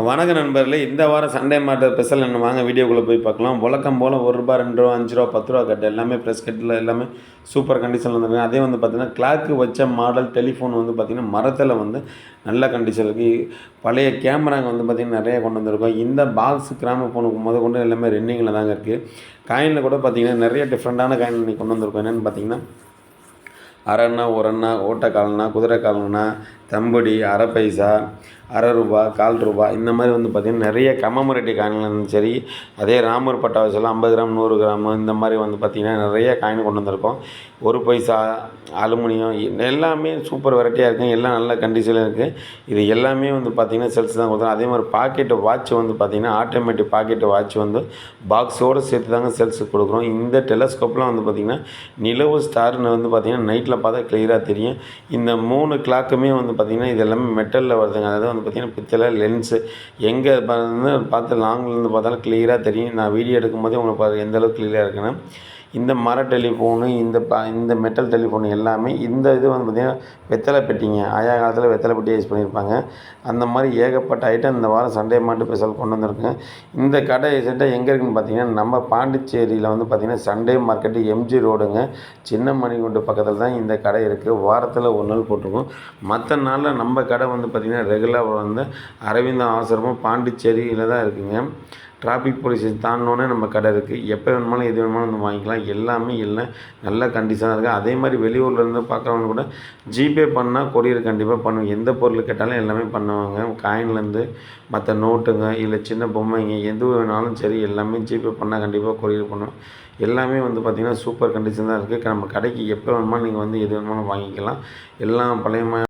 வணக்க நண்பர்களே இந்த வாரம் சண்டே மாட்டர் ஸ்பெஷல் என்ன? வாங்க வீடியோக்குள்ளே போய் பார்க்கலாம். வழக்கம் போல் ஒரு ரூபா ரெண்டு ரூபா அஞ்சு ரூபா பத்து ரூபா கட்டு எல்லாமே ப்ரெஸ் கட்டில் எல்லாமே சூப்பர் கண்டிஷனில் வந்துருக்கு அதே வந்து பார்த்திங்கன்னா கிளாக்கு வச்ச மாடல் டெலிஃபோன் வந்து பார்த்திங்கன்னா மரத்தில் வந்து நல்ல கண்டிஷன் இருக்குது பழைய கேமராங்க வந்து பார்த்திங்கன்னா நிறைய கொண்டு வந்திருக்கோம். இந்த பாக்ஸ் கிராம ஃபோனுக்கு முத கொண்டு எல்லாமே ரன்னிங்கில் தாங்க இருக்குது காயினில் கூட பார்த்திங்கன்னா நிறைய டிஃப்ரெண்ட்டான காயின் இன்னைக்கு கொண்டு வந்திருக்கோம். என்னென்னு பார்த்தீங்கன்னா அரண்ணா ஒரு அண்ணா ஓட்டக்கால்னா குதிரை காலனா தம்புடி அரை பைசா அரை ரூபா கால் ரூபா இந்த மாதிரி வந்து பார்த்திங்கன்னா நிறைய கமமரட்டி காயின்கள் இருந்தாலும் சரி அதே ராமர் பட்டாவசெல்லாம் ஐம்பது கிராம் நூறு கிராம் இந்த மாதிரி வந்து பார்த்திங்கன்னா நிறைய காயின் கொண்டு வந்திருக்கோம். ஒரு பைசா அலுமினியம் எல்லாமே சூப்பர் வெரைட்டியாக இருக்குது எல்லாம் நல்ல கண்டிஷனில் இருக்குது இது எல்லாமே வந்து பார்த்திங்கன்னா செல்ஸ் தான் கொடுத்தோம். அதே மாதிரி பாக்கெட்டு வாட்ச் வந்து பார்த்திங்கன்னா ஆட்டோமேட்டிக் பாக்கெட்டு வாட்ச் வந்து பாக்ஸோடு சேர்த்து தாங்க செல்ஸுக்கு கொடுக்குறோம். இந்த டெலஸ்கோப்லாம் வந்து பார்த்திங்கன்னா நிலவு ஸ்டார்னு வந்து பார்த்திங்கன்னா நைட்டில் பார்த்தா கிளியராக தெரியும். இந்த மூணு கிளாக்குமே வந்து பார்த்திங்கன்னா இது எல்லாமே மெட்டலில் வருதுங்க. அதாவது வந்து பார்த்திங்கன்னா பித்தளை லென்ஸு எங்கே பார்த்து பார்த்து லாங்லேருந்து பார்த்தாலும் கிளியராக தெரியும். நான் வீடியோ எடுக்கும்போதே உங்களுக்கு பாரு எந்த அளவுக்கு கிளியராக இருக்குன்னு. இந்த மர டெலிஃபோனு இந்த ப இந்த மெட்டல் டெலிஃபோனு எல்லாமே இந்த இது வந்து பார்த்திங்கன்னா வெத்தலை பெட்டிங்க. ஆயா காலத்தில் வெத்தலை பெட்டி யூஸ் பண்ணியிருப்பாங்க. அந்த மாதிரி ஏகப்பட்ட ஐட்டம் இந்த வாரம் சண்டே மாட்டு ஸ்பெஷல் கொண்டு வந்திருக்கேன் இந்த கடை செட்டாக எங்கே இருக்குதுன்னு பார்த்தீங்கன்னா நம்ம பாண்டிச்சேரியில் வந்து பார்த்திங்கன்னா சண்டே மார்க்கெட்டு எம்ஜி ரோடுங்க. சின்ன மணிகுண்டு பக்கத்தில் தான் இந்த கடை இருக்குது வாரத்தில் ஒரு நாள் போட்டிருக்கோம். மற்ற நாளில் நம்ம கடை வந்து பார்த்திங்கன்னா ரெகுலராக வந்து அரவிந்தம் ஆசிரமம் பாண்டிச்சேரியில் தான் இருக்குங்க. டிராஃபிக் போலீஸ் தாண்டினோன்னே நம்ம கடை இருக்குது எப்போ வேணுமாலும் எது வேணுமாலும் வந்து வாங்கிக்கலாம். எல்லாமே இல்லை. நல்ல கண்டிஷனாக இருக்குது அதே மாதிரி வெளியூர்லேருந்து பார்க்குறவங்க கூட ஜிபே பண்ணால் கொரியர் கண்டிப்பாக பண்ணுவோம் எந்த பொருள் கேட்டாலும் எல்லாமே பண்ணுவாங்க. காயின்லேருந்து மற்ற நோட்டுங்க இல்லை சின்ன பொம்மைங்க எது வேணாலும் சரி எல்லாமே ஜிபே பண்ணால் கண்டிப்பாக கொரியர் பண்ணுவோம் எல்லாமே வந்து பார்த்திங்கன்னா சூப்பர் கண்டிஷன் தான் இருக்குது நம்ம கடைக்கு எப்போ வேணுமாலும் நீங்கள் வந்து எது வேணுமாலும் வாங்கிக்கலாம். எல்லாம் பழைய